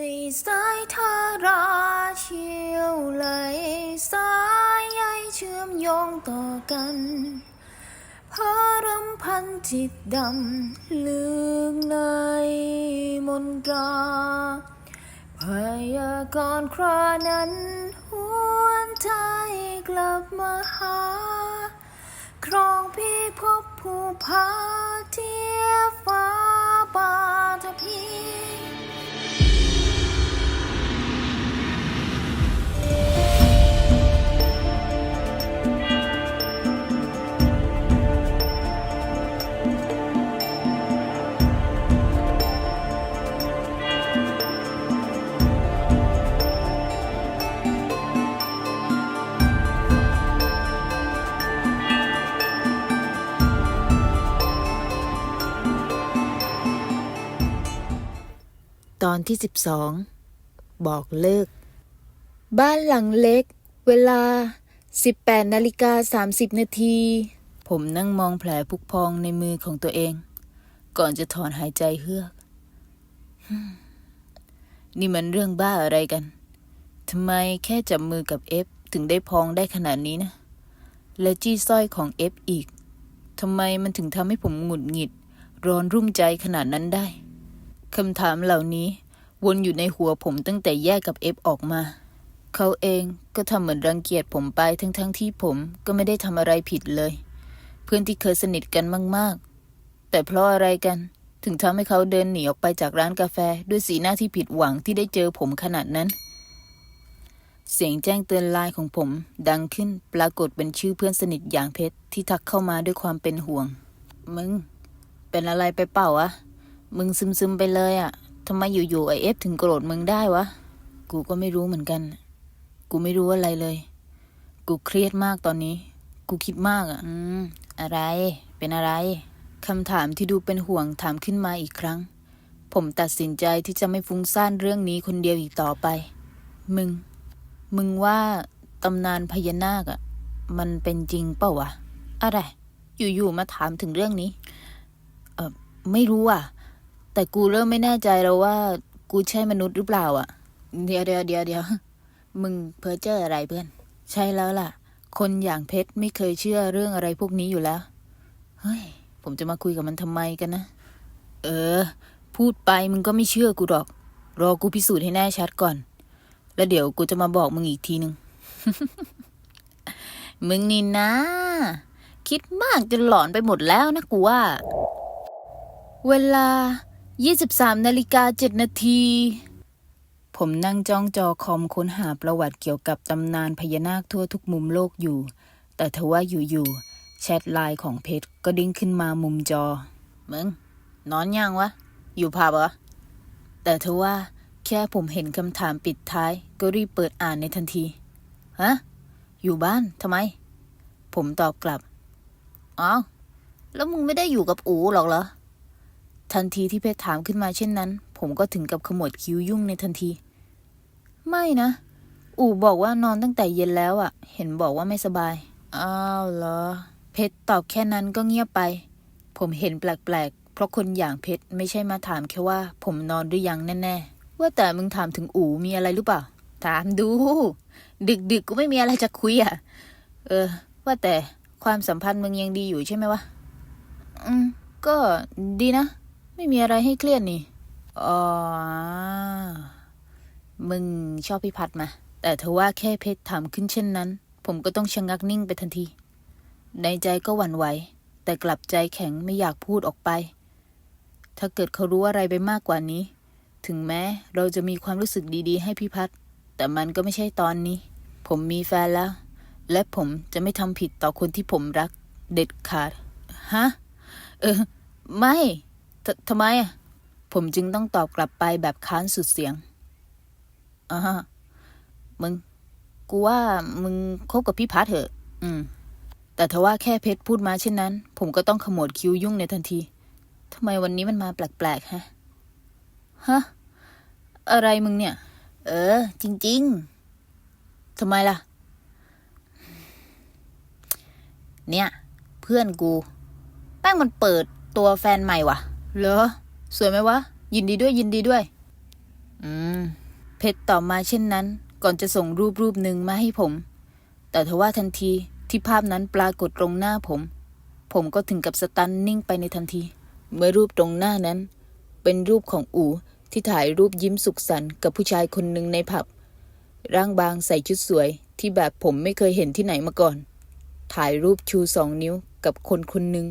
ในสายทาราเชี่ยวไหลสายใยเชื่อมโยงต่อกันพารำพันจิตดำลึกในมนตราพยากรณ์ครานั้นหวนใจกลับมาหา ครองพี่พบผู้พาเทียฟ้าปาทพี ที่สิบสองบอกเลิก บ้านหลังเล็ก เวลา 18นาฬิกา30 นาที ผมนั่งมองแผลพุกพองในมือของตัวเอง ก่อนจะถอนหายใจเฮือก นี่มันเรื่องบ้าอะไรกัน ทำไมแค่จับมือกับเอฟถึงได้พองได้ขนาดนี้นะ และจี้สร้อยของเอฟอีก ทำไมมันถึงทำให้ผมหงุดหงิด ร้อนรุ่มใจขนาดนั้นได้คำถามเหล่านี้ วนอยู่ในหัวผมตั้งแต่แยกกับเอฟออกมา เขาเองก็ทำเหมือนรังเกียจผมไปทั้งๆทที่ผมก็ไม่ได้ทำอะไรผิดเลย เพื่อนที่เคยสนิทกันมาก ๆ แต่เพราะอะไรกัน ถึงทำให้เขาเดินหนีออกไปจากร้านกาแฟด้วยสีหน้าที่ผิดหวังที่ได้เจอผมขนาดนั้น เสียงแจ้งเตือนไลน์ของผม ดังขึ้นปรากฏเป็นชื่อเพื่อนสนิทอย่างเพชรที่ทักเข้ามาด้วยความเป็นห่วง มึง เป็นอะไรไปเปล่าวะมึงซึมๆไปเลยอะ่ะ ทำไมอยู่ๆไอเอฟถึงโกรธมึงได้วะ กูก็ไม่รู้เหมือนกัน กูไม่รู้อะไรเลย กูเครียดมากตอนนี้ กูคิดมากอะ่ะ อืม อะไร เป็นอะไร คำถามที่ดูเป็นห่วงถามขึ้นมาอีกครั้ง ผมตัดสินใจที่จะไม่ฟุ้งซ่านเรื่องนี้คนเดียวอีกต่อไป มึง มึงว่าตำนานพญานาคอะ่ะ มันเป็นจริงเปล่าวะ อะไร อยู่ๆมาถามถึงเรื่องนี้ เออไม่รู้อะ แต่กูเริ่มไม่แน่ใจแล้วว่า กูใช่มนุษย์หรือเปล่า อะ เดี๋ยวเดี๋ยวเดี๋ยวเดี๋ยวมึงเพ้อเจ้ออะไรเพื่อน ใช่แล้วล่ะ คนอย่างเพชรไม่เคยเชื่อเรื่องอะไรพวกนี้อยู่แล้ว เฮ้ย ผมจะมาคุยกับมันทำไมกันนะ เออ พูดไปมึงก็ไม่เชื่อกูหรอก รอกูพิสูจน์ให้แน่ชัดก่อน แล้วเดี๋ยวกูจะมาบอกมึงอีกทีหนึ่งมึงนี่นะ คิดมากจนหลอนไปหมดแล้วนะกูว่า เวลา 23นาฬิกา7นาที ผมนั่งจ้องจอคอมค้นหาประวัติเกี่ยวกับตำนานพญานาคทั่วทุกมุมโลกอยู่ แต่ทว่าอยู่ๆแชทไลน์ของเพชรก็ดิ้งขึ้นมามุมจอ มึง นอนยังวะ อยู่ผับเหรอ แต่ทว่าแค่ผมเห็นคำถามปิดท้าย ก็รีบเปิดอ่านในทันที ฮะ อยู่บ้านทำไม ผมตอบกลับ อ้าว แล้วมึงไม่ได้อยู่กับอูหรอกเหรอ ทันทีที่เพชรถามขึ้นมาเช่นนั้น ผมก็ถึงกับขมวดคิ้วยุ่งในทันที ไม่นะ อูบอกว่านอนตั้งแต่เย็นแล้วอะ่ะ เห็นบอกว่าไม่สบาย อ้าวเหรอ เพชรตอบแค่นั้นก็เงียบไป ผมเห็นแปลกๆ เพราะคนอย่างเพชรไม่ใช่มาถามแค่ว่า ผมนอนหรือยังแน่ๆ ว่าแต่มึงถามถึงอูมีอะไรหรือเปล่า ถามดู ดึกๆกูไม่มีอะไรจะคุยอะ่ะ เออ ว่าแต่ความสัมพันธ์มึงยังดีอยู่ใช่ไหมวะ อืม ก็ดีนะ ไม่มีอะไรให้เครียดนี่ อ๋อ มึงชอบพี่พัดมา แต่เธอว่าแค่เพชรถามขึ้นเช่นนั้น ผมก็ต้องชะงักนิ่งไปทันที ในใจก็หวั่นไหว แต่กลับใจแข็งไม่อยากพูดออกไป ถ้าเกิดเขารู้อะไรไปมากกว่านี้ ถึงแม้เราจะมีความรู้สึกดีๆ ให้พี่พัด แต่มันก็ไม่ใช่ตอนนี้ ผมมีแฟนแล้ว และผมจะไม่ทำผิดต่อคนที่ผมรัก เด็ดขาด ฮะ เออ ไม่ ทำไมอะผมจึงต้องตอบกลับไปแบบค้านสุดเสียงอ่าฮะมึง กูว่ามึงคบกับพี่พัดเถอะ อืม แต่ถ้าว่าแค่เพชรพูดมาเช่นนั้น ผมก็ต้องขมวดคิ้วยุ่งในทันทีทำไมวันนี้มันมาแปลกๆฮะ ฮะ อะไรมึงเนี่ย เออ จริง ๆทำไมล่ะ เนี่ย เพื่อนกูแป้งมันเปิดตัวแฟนใหม่ว่ะ เหรอ สวยไหมวะ ยินดีด้วยยินดีด้วย อืม เพชรตอบมาเช่นนั้น ก่อนจะส่งรูปรูปหนึ่งมาให้ผม แต่ทว่าทันทีที่ภาพนั้นปรากฏตรงหน้าผม ผมก็ถึงกับสตันนิ่งไปในทันที เมื่อรูปตรงหน้านั้น เป็นรูปของอูที่ถ่ายรูปยิ้มสุขสันต์กับผู้ชายคนหนึ่งในผับ ร่างบางใส่ชุดสวยที่แบบผมไม่เคยเห็นที่ไหนมาก่อน ถ่ายรูปชูสองนิ้วกับคนคนหนึ่ง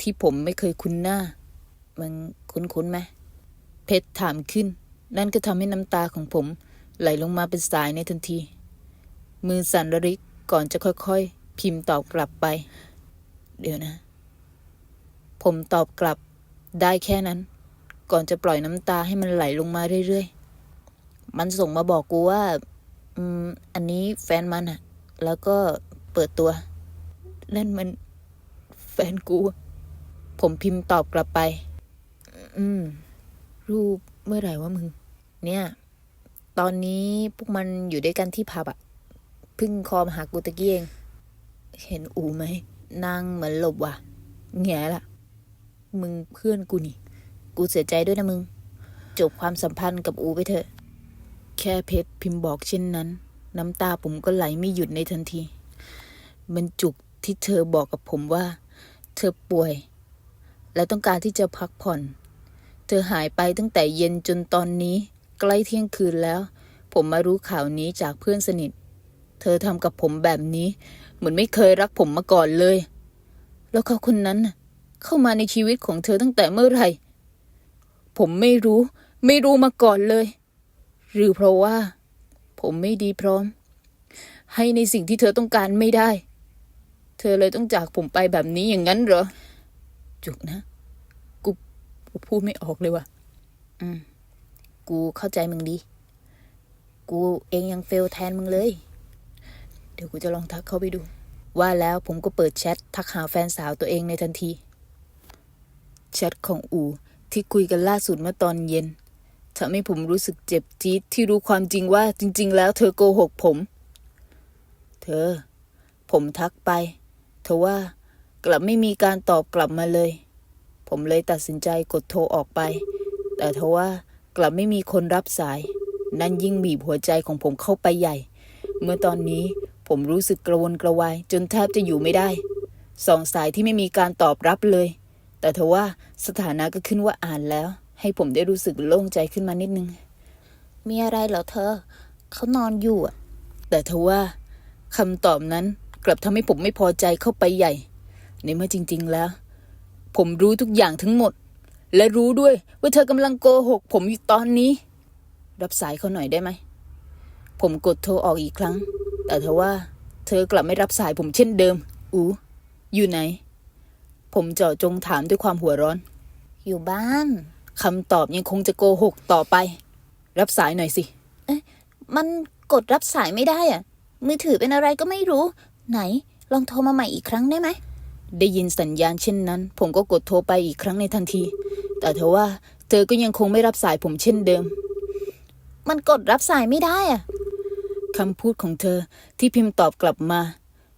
ที่ผมไม่เคยคุ้นหน้า มันคุ้นๆไหมเพชรถามขึ้น นั่นก็ทำให้น้ำตาของผม ไหลลงมาเป็นสายในทันที มือสั่นระริกก่อนจะค่อยๆ พิมพ์ตอบกลับไป เดี๋ยวนะ ผมตอบกลับได้แค่นั้น ก่อนจะปล่อยน้ำตาให้มันไหลลงมาเรื่อยๆ มันส่งมาบอกกูว่า อืม อันนี้แฟนมันอะแล้วก็เปิดตัว นั่นมันแฟนกู ผมพิมพ์ตอบกลับไป อืมรูปเมื่อไหร่วะมึง เนี่ย ตอนนี้พวกมันอยู่ด้วยกันที่ผับอะพึ่งคอมหากูตะกี้เอง เห็นอูไหมนางเหมือนหลบว่ะแง่ละมึงเพื่อนกูนี่ กูเสียใจด้วยนะมึง จบความสัมพันธ์กับอูไปเถอะ แค่เพชรพิมพ์บอกเช่นนั้น น้ำตาผมก็ไหลไม่หยุดในทันที มันจุกที่เธอบอกกับผมว่า เธอป่วย และต้องการที่จะพักผ่อน เธอหายไปตั้งแต่เย็นจนตอนนี้ ใกล้เที่ยงคืนแล้ว ผมมารู้ข่าวนี้จากเพื่อนสนิท เธอทำกับผมแบบนี้ เหมือนไม่เคยรักผมมาก่อนเลย แล้วเขาคนนั้นเข้ามาในชีวิตของเธอตั้งแต่เมื่อไหร่ ผมไม่รู้ ไม่รู้มาก่อนเลย หรือเพราะว่า ผมไม่ดีพร้อม ให้ในสิ่งที่เธอต้องการไม่ได้ เธอเลยต้องจากผมไปแบบนี้อย่างนั้นเหรอ จุกนะ กูพูดไม่ออกเลยว่ะ อืม กูเข้าใจมึงดี กูเองยังเฟลแทนมึงเลย เดี๋ยวกูจะลองทักเข้าไปดู ว่าแล้วผมก็เปิดแชททักหาแฟนสาวตัวเองในทันที แชทของอูที่คุยกันล่าสุดเมื่อตอนเย็นทำให้ผมรู้สึกเจ็บจี๊ดที่รู้ความจริงว่าจริง ๆ แล้วเธอโกหกผม เธอ ผมทักไป เธอว่ากลับไม่มีการตอบกลับมาเลย ผมเลยตัดสินใจกดโทรออกไป แต่ทว่ากลับไม่มีคนรับสาย นั่นยิ่งบีบหัวใจของผมเข้าไปใหญ่ เมื่อตอนนี้ผมรู้สึกกระวนกระวาย จนแทบจะอยู่ไม่ได้สองสายที่ไม่มีการตอบรับเลย แต่ทว่าสถานะก็ขึ้นว่าอ่านแล้ว ให้ผมได้รู้สึกโล่งใจขึ้นมานิดนึง มีอะไรเหรอเธอ เขานอนอยู่อะแต่ทว่าคำตอบนั้นกลับทำให้ผมไม่พอใจเข้าไปใหญ่ ในเมื่อจริง ๆ แล้ว ผมรู้ทุกอย่างทั้งหมด และรู้ด้วยว่าเธอกำลังโกหก ผมอยู่ตอนนี้ รับสายเขาหน่อยได้ไหม ผมกดโทรออกอีกครั้ง แต่ทว่า เธอกลับไม่รับสายผมเช่นเดิม อูอยู่ไหน ผมเจาะจงถามด้วยความหัวร้อน อยู่บ้านคำตอบยังคงจะโกหกต่อไป รับสายหน่อยสิ เอ๊ะมันกดรับสายไม่ได้อะมือถือเป็นอะไรก็ไม่รู้ ไหน ลองโทรมาใหม่อีกครั้งได้ไหม ได้ยินสัญญาณเช่นนั้น ผมก็กดโทรไปอีกครั้งในทันที แต่เธอว่า เธอก็ยังคงไม่รับสายผมเช่นเดิม มันกดรับสายไม่ได้อะคำพูดของเธอที่พิมพ์ตอบกลับมา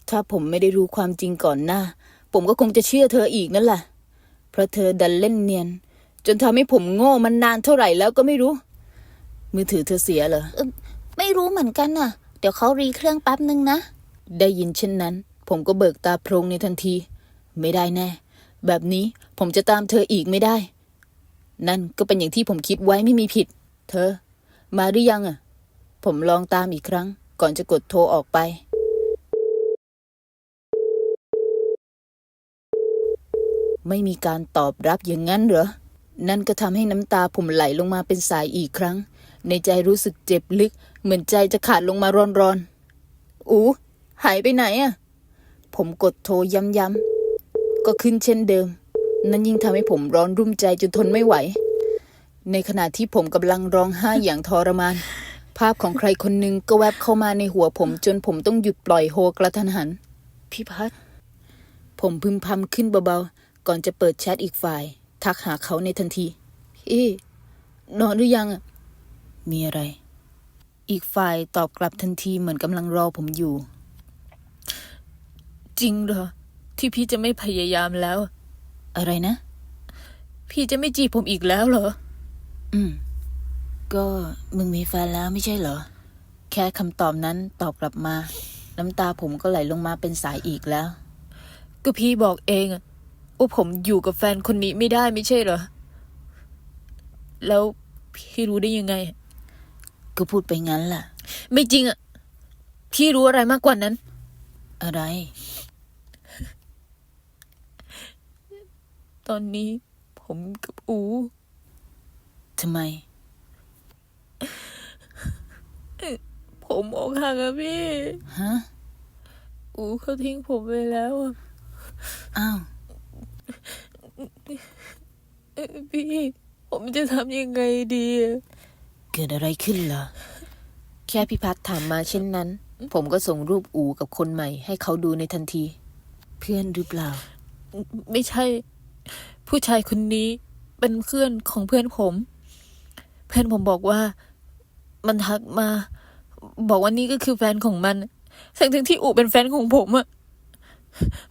ถ้าผมไม่ได้รู้ความจริงก่อนหน้า ผมก็คงจะเชื่อเธออีกนั่นแหละ เพราะเธอดันเล่นเนียน จนทำให้ผมโง่มันนานเท่าไหร่แล้วก็ไม่รู้ มือถือเธอเสียเหรอ ไม่รู้เหมือนกันน่ะ เดี๋ยวเขารีเครื่องแป๊บนึงนะ ได้ยินเช่นนั้น ผมก็เบิกตาโพรงในทันที ไม่ได้แน่ แบบนี้ผมจะตามเธออีกไม่ได้ นั่นก็เป็นอย่างที่ผมคิดไว้ไม่มีผิด เธอ มาหรือยังอะ ผมลองตามอีกครั้ง ก่อนจะกดโทรออกไป ไม่มีการตอบรับอย่างนั้นเหรอ นั่นก็ทำให้น้ำตาผมไหลลงมาเป็นสายอีกครั้ง ในใจรู้สึกเจ็บลึก เหมือนใจจะขาดลงมาร้อนๆ อูหายไปไหนอะผมกดโทรย้ำๆ ก็ขึ้นเช่นเดิม นั่นยิ่งทำให้ผมร้อนรุ่มใจจนทนไม่ไหว ในขณะที่ผมกำลังร้องไห้อย่างทรมาน ภาพของใครคนหนึ่งก็แวบเข้ามาในหัวผม จนผมต้องหยุดปล่อยโฮกระทันหัน พี่พัดผมพึมพำขึ้นเบาๆ ก่อนจะเปิดแชทอีกฝ่าย ทักหาเขาในทันทีพี่นอนหรือยังอะมีอะไร อีกฝ่ายตอบกลับทันทีเหมือนกำลังรอผมอยู่ จริงเหรอ ที่พี่จะไม่พยายามแล้ว อะไรนะ พี่จะไม่จีบผมอีกแล้วเหรอ อืม ก็มึงมีแฟนแล้วไม่ใช่เหรอ แค่คำตอบนั้นตอบกลับมา น้ำตาผมก็ไหลลงมาเป็นสายอีกแล้ว ก็พี่บอกเองอะว่าผมอยู่กับแฟนคนนี้ไม่ได้ไม่ใช่เหรอ แล้วพี่รู้ได้ยังไง ก็พูดไปงั้นล่ะ ไม่จริงอะพี่รู้อะไรมากกว่านั้น อะไร ตอนนี้ ผมกับอู ทำไม ผมอกหักอะพี่ ฮะ อูเขาทิ้งผมไปแล้วอะอ้าวเอ้ยพี่ ผมจะทำยังไงดีอะเกิดอะไรขึ้นเหรอแค่พิพัฒน์ถามมาเช่นนั้น ผมก็ส่งรูปอูกับคนใหม่ให้เขาดูในทันที เพื่อนหรือเปล่า ไม่ใช่ ผู้ชายคนนี้เป็นเพื่อนของเพื่อนผม เพื่อนผมบอกว่ามันทักมา บอกว่านี่ก็คือแฟนของมันทั้งทั้งที่อูเป็นแฟนของผมอะ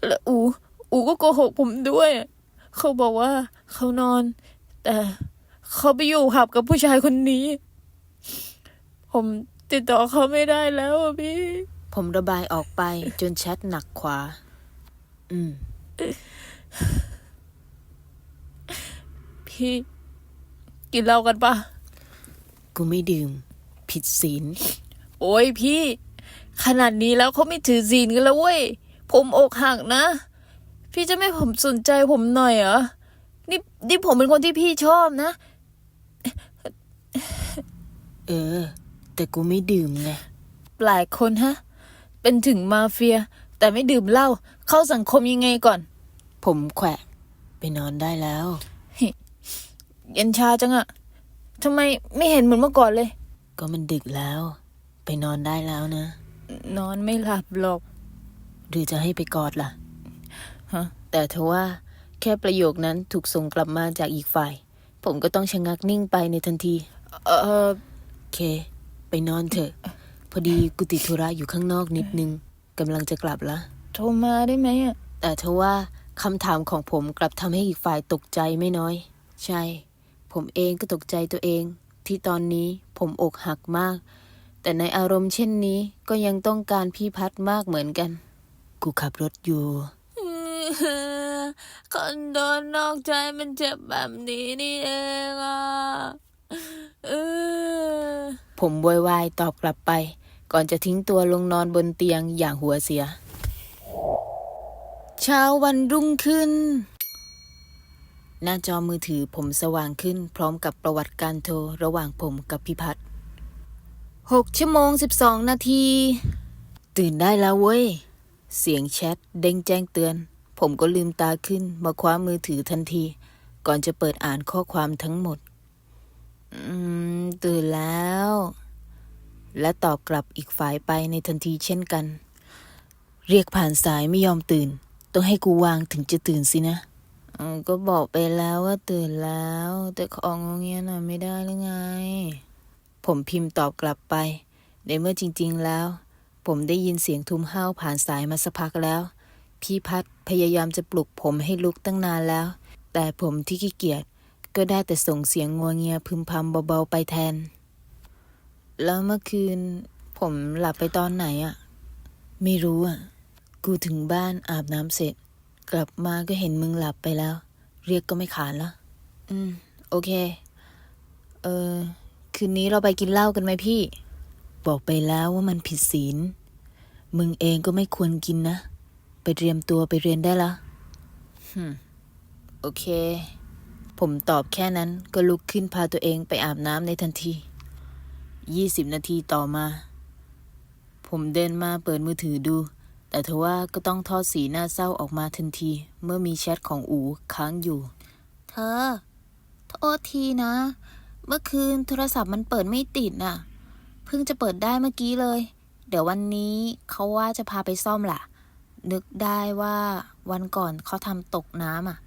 และอู อูก็โกหกผมด้วย เขาบอกว่าเขานอน แต่เขาไปอยู่หับกับผู้ชายคนนี้ ผมติดต่อเขาไม่ได้แล้วพี่ ผมระบายออกไปจนแชทหนักขวา อืม พี่ กินเหล้ากันปะกูไม่ดื่ม ผิดศีล โอ้ยพี่ ขนาดนี้แล้วเขาไม่ถือศีลกันแล้วเว้ย ผมอกหักนะ พี่จะไม่ให้ผมสนใจผมหน่อยเหรอ นี่นี่ผมเป็นคนที่พี่ชอบนะ เออ แต่กูไม่ดื่มไงหลายคนฮะ เป็นถึงมาเฟีย แต่ไม่ดื่มเหล้าเข้าสังคมยังไงก่อน ผมแขวะไปนอนได้แล้ว เย็นชาจังอะทำไมไม่เห็นเหมือนเมื่อก่อนเลย ก็มันดึกแล้ว ไปนอนได้แล้วนะ นอนไม่หลับหรอก หรือจะให้ไปกอดล่ะ ฮะ แต่ทว่า แค่ประโยคนั้นถูกส่งกลับมาจากอีกฝ่าย ผมก็ต้องชะงักนิ่งไปในทันที เออโอเค ไปนอนเถอะ พอดีกูติดธุระอยู่ข้างนอกนิดนึงกำลังจะกลับละ โทรมาได้ไหมอะแต่ทว่าคำถามของผมกลับทำให้อีกฝ่ายตกใจไม่น้อย ใช่ ผมเองก็ตกใจตัวเอง ที่ตอนนี้ผมอกหักมาก แต่ในอารมณ์เช่นนี้ก็ยังต้องการพี่พัดมากเหมือนกัน กูขับรถอยู่ คนโดนนอกใจมันเจ็บแบบนี้นี่เองอะเออผมโวยวายตอบกลับไป ก่อนจะทิ้งตัวลงนอนบนเตียงอย่างหัวเสีย เช้าวันรุ่งขึ้น หน้าจอมือถือผมสว่างขึ้นพร้อมกับประวัติการโทรระหว่างผมกับพิพัฒน์หกชั่วโมงสิบสองนาที ตื่นได้แล้วเว้ย เสียงแชทเด้งแจ้งเตือน ผมก็ลืมตาขึ้นมาคว้ามือถือทันที ก่อนจะเปิดอ่านข้อความทั้งหมด อืม ตื่นแล้ว และตอบกลับอีกฝ่ายไปในทันทีเช่นกัน เรียกผ่านสายไม่ยอมตื่น ต้องให้กูวางถึงจะตื่นสินะ ก็บอกไปแล้วว่าตื่นแล้ว แต่ของงเงี้ยหน่อยไม่ได้หรือไง ผมพิมพ์ตอบกลับไป ในเมื่อจริง ๆแล้ว ผมได้ยินเสียงทุ้มห้าวผ่านสายมาสักพักแล้ว พี่พัดพยายามจะปลุกผมให้ลุกตั้งนานแล้ว แต่ผมที่ขี้เกียจก็ได้แต่ส่งเสียงงัวเงียพึมพำเบาๆไปแทน แล้วเมื่อคืน ผมหลับไปตอนไหนอะ่ะไม่รู้อะกูถึงบ้านอาบน้ำเสร็จ กลับมาก็เห็นมึงหลับไปแล้ว เรียกก็ไม่ขานละอืม โอเค เออ คืนนี้เราไปกินเหล้ากันไหมพี่ บอกไปแล้วว่ามันผิดศีล มึงเองก็ไม่ควรกินนะ ไปเตรียมตัวไปเรียนได้ละฮึมโอเค ผมตอบแค่นั้นก็ลุกขึ้นพาตัวเองไปอาบน้ำในทันทียี่สิบนาทีต่อมา ผมเดินมาเปิดมือถือดู แต่ทว่าก็ต้องทอดสีหน้าเศร้าออกมาทันที เมื่อมีแชทของอูค้างอยู่ เธอ โทษทีนะ เมื่อคืนโทรศัพท์มันเปิดไม่ติดน่ะ เพิ่งจะเปิดได้เมื่อกี้เลย เดี๋ยววันนี้เขาว่าจะพาไปซ่อมล่ะ นึกได้ว่าวันก่อนเขาทำตกน้ำอะ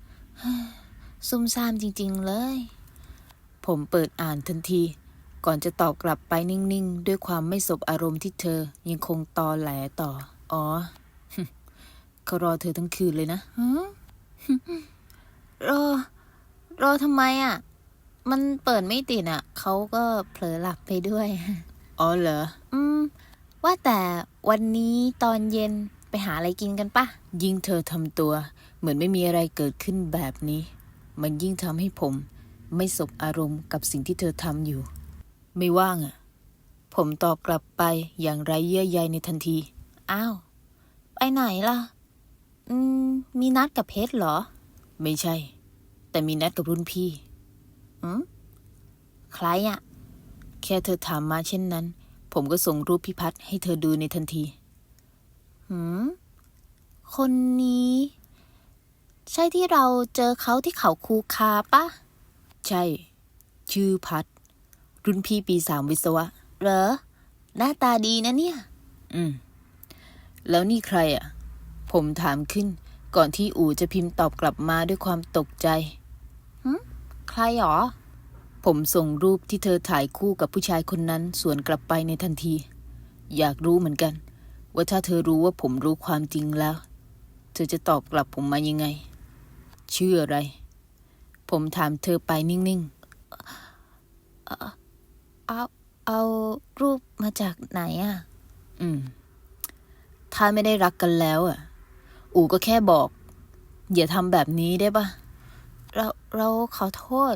ซุ่มซ่ามจริง ๆ เลย ผมเปิดอ่านทันที ก่อนจะตอบกลับไปนิ่ง ๆ ด้วยความไม่สบอารมณ์ที่เธอยังคงตอแหลต่อ อ๋อเขารอเธอทั้งคืนเลยนะรอ รอทำไมอะ มันเปิดไม่ติดอะ เขาก็เผลอหลับไปด้วย อ๋อเหรอ อืม ว่าแต่วันนี้ตอนเย็นไปหาอะไรกินกันปะ ยิ่งเธอทำตัว เหมือนไม่มีอะไรเกิดขึ้นแบบนี้ มันยิ่งทำให้ผม ไม่สบอารมณ์กับสิ่งที่เธอทำอยู่ ไม่ว่างอะ ผมตอบกลับไปอย่างไรเยื่อใยในทันที อ้าว ไปไหนล่ะ อืม มีนัดกับเพชรเหรอ ไม่ใช่ แต่มีนัดกับรุ่นพี่ อืม ใครอะแค่เธอถามมาเช่นนั้น ผมก็ส่งรูปพิพัฒน์ให้เธอดูในทันที หืม คนนี้ ใช่ที่เราเจอเขาที่เขาคูคาปะ ใช่ ชื่อพัดรุ่นพี่ปีสามวิศวะ เหรอ หน้าตาดีนะเนี่ย อืม แล้วนี่ใครอะ ผมถามขึ้น ก่อนที่อู๋จะพิมพ์ตอบกลับมาด้วยความตกใจหึใครหรอ ผมส่งรูปที่เธอถ่ายคู่กับผู้ชายคนนั้นสวนกลับไปในทันที อยากรู้เหมือนกัน ว่าถ้าเธอรู้ว่าผมรู้ความจริงแล้ว เธอจะตอบกลับผมมายังไง ชื่ออะไร ผมถามเธอไปนิ่งๆ เอา เอารูปมาจากไหนอะ อืม ถ้าไม่ได้รักกันแล้วอะ อูก็แค่บอก อย่าทำแบบนี้ได้ปะเราเราขอโทษ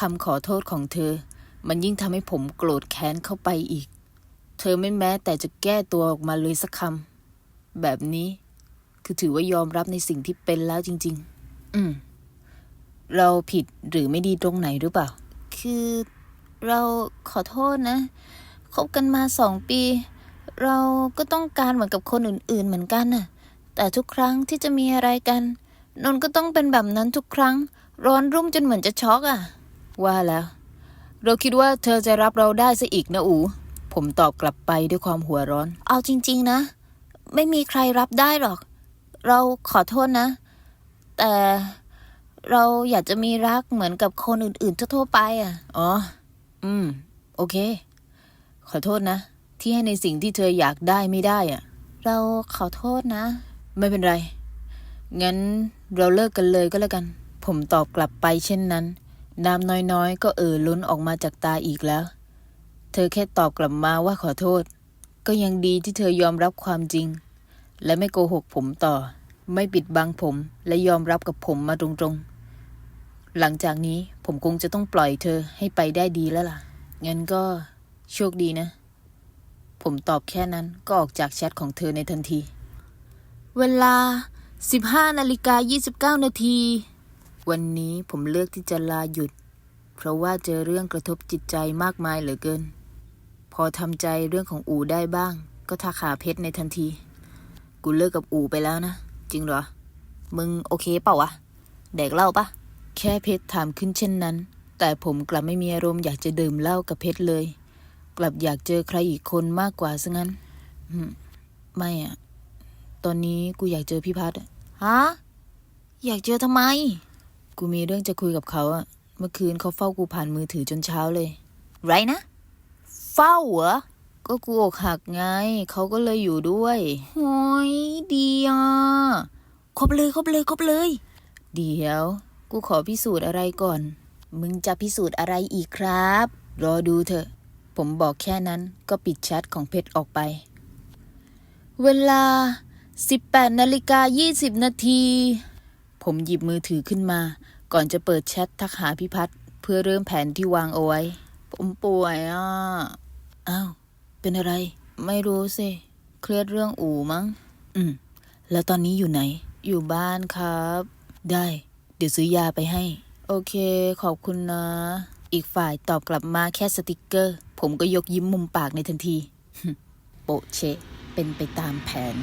คำขอโทษของเธอ มันยิ่งทำให้ผมโกรธแค้นเข้าไปอีก เธอไม่แม้แต่จะแก้ตัวออกมาเลยสักคำแบบนี้ คือถือว่ายอมรับในสิ่งที่เป็นแล้วจริง ๆ อืม เราผิดหรือไม่ดีตรงไหนหรือเปล่า คือเราขอโทษนะ คบกันมาสองปี เราก็ต้องการเหมือนกับคนอื่นๆเหมือนกันน่ะ แต่ทุกครั้งที่จะมีอะไรกัน นนก็ต้องเป็นแบบนั้นทุกครั้ง ร้อนรุ่มจนเหมือนจะช็อกอะ ว่าแล้ว เราคิดว่าเธอจะรับเราได้ซะอีกนะอู ผมตอบกลับไปด้วยความหัวร้อน เอาจริง ๆ นะ ไม่มีใครรับได้หรอก เราขอโทษนะ แต่เราอยากจะมีรักเหมือนกับคนอื่นๆทั่วๆไปอะ อ๋อ อืม โอเค ขอโทษนะ ที่ให้ในสิ่งที่เธออยากได้ไม่ได้อะเราขอโทษนะ ไม่เป็นไร งั้นเราเลิกกันเลยก็แล้วกัน ผมตอบกลับไปเช่นนั้น น้ำน้อยๆ ก็เอ่อล้นออกมาจากตาอีกแล้ว เธอแค่ตอบกลับมาว่าขอโทษ ก็ยังดีที่เธอยอมรับความจริง และไม่โกหกผมต่อ ไม่ปิดบังผมและยอมรับกับผมมาตรงๆ หลังจากนี้ผมคงจะต้องปล่อยเธอให้ไปได้ดีแล้วล่ะ งั้นก็โชคดีนะ ผมตอบแค่นั้นก็ออกจากแชทของเธอในทันที เวลา 15นาฬิกา29 นาที วันนี้ผมเลือกที่จะลาหยุด เพราะว่าเจอเรื่องกระทบจิตใจมากมายเหลือเกิน พอทำใจเรื่องของอูได้บ้าง ก็ทักหาเพชรในทันที กูเลิกกับอูไปแล้วนะ จริงเหรอ มึงโอเคเปล่าวะแดกเหล้าปะแค่เพชรถามขึ้นเช่นนั้น แต่ผมกลับไม่มีอารมณ์อยากจะดื่มเหล้ากับเพชรเลย กลับอยากเจอใครอีกคนมากกว่าซะงั้นอืมไม่อะตอนนี้กูอยากเจอพี่พัดอะฮะ อยากเจอทำไม กูมีเรื่องจะคุยกับเขาอะเมื่อคืนเขาเฝ้ากูผ่านมือถือจนเช้าเลย ไรนะ เฝ้าเหรอ ก็กูอกหักไง เขาก็เลยอยู่ด้วยโอ้ยดีอะครบเลยครบเลยครบเลย เดี๋ยว กูขอพิสูจน์อะไรก่อน มึงจะพิสูจน์อะไรอีกครับ รอดูเถอะ ผมบอกแค่นั้นก็ปิดแชทของเพชรออกไป เวลา 18นาฬิกา20นาทีผมหยิบมือถือขึ้นมา ก่อนจะเปิดแชททักหาพิพัฒน์เพื่อเริ่มแผนที่วางเอาไว้ ผมป่วยอะอ้าว เป็นอะไร ไม่รู้สิ เครียดเรื่องอู่มั้ง อืม แล้วตอนนี้อยู่ไหน อยู่บ้านครับ ได้ เดี๋ยวซื้อยาไปให้ โอเค ขอบคุณนะ อีกฝ่ายตอบกลับมาแค่สติกเกอร์ ผมก็ยกยิ้มมุมปากในทันที โปะเชะ เป็นไปตามแผน